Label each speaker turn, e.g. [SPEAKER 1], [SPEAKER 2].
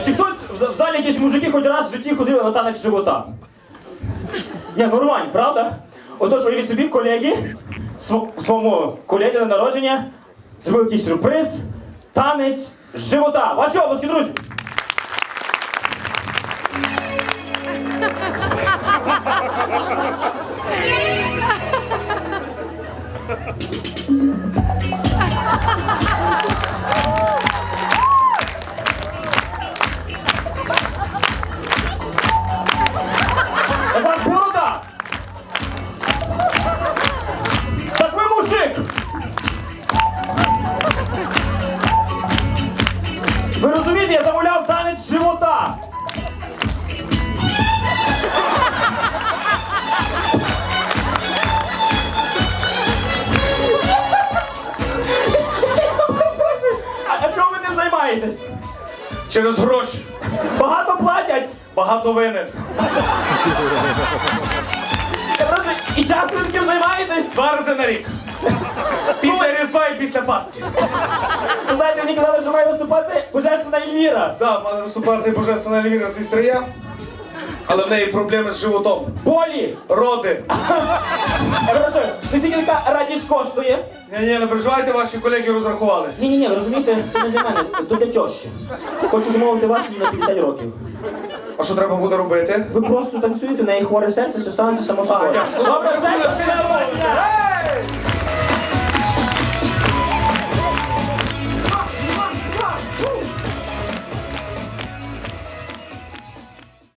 [SPEAKER 1] всі хоч раз в житті ходили на танець живота? Ні, нормально, правда? Отож, уявіть собі, колеги, сво- своєму колезі на народження зробили якийсь сюрприз, танець живота. Ваші обласки, друзі! займаєтесь?
[SPEAKER 2] Через гроші.
[SPEAKER 1] Багато платять!
[SPEAKER 2] Багато винен.
[SPEAKER 1] Просто і таким займаєтесь?
[SPEAKER 2] Два рази на рік. Після Різдва і після Пасхи.
[SPEAKER 1] Ви знаєте, мені казали, що має виступати божественна Ельвіра.
[SPEAKER 2] Так, має виступати божественна Ельвіра зі стрия, але в неї проблеми з животом.
[SPEAKER 1] Болі!
[SPEAKER 2] Роди.
[SPEAKER 1] Я така радість коштує.
[SPEAKER 2] Ні, ні, не переживайте, ваші колеги розрахувались.
[SPEAKER 1] Ні, ні, ні, ви розумієте, це не для мене, то для тьощі. Хочу замовити вас їй на 50 років.
[SPEAKER 2] А що треба буде робити?
[SPEAKER 1] Ви просто танцюєте, на неї хворе серце, все станеться само собою. Добре, все,
[SPEAKER 2] Ей!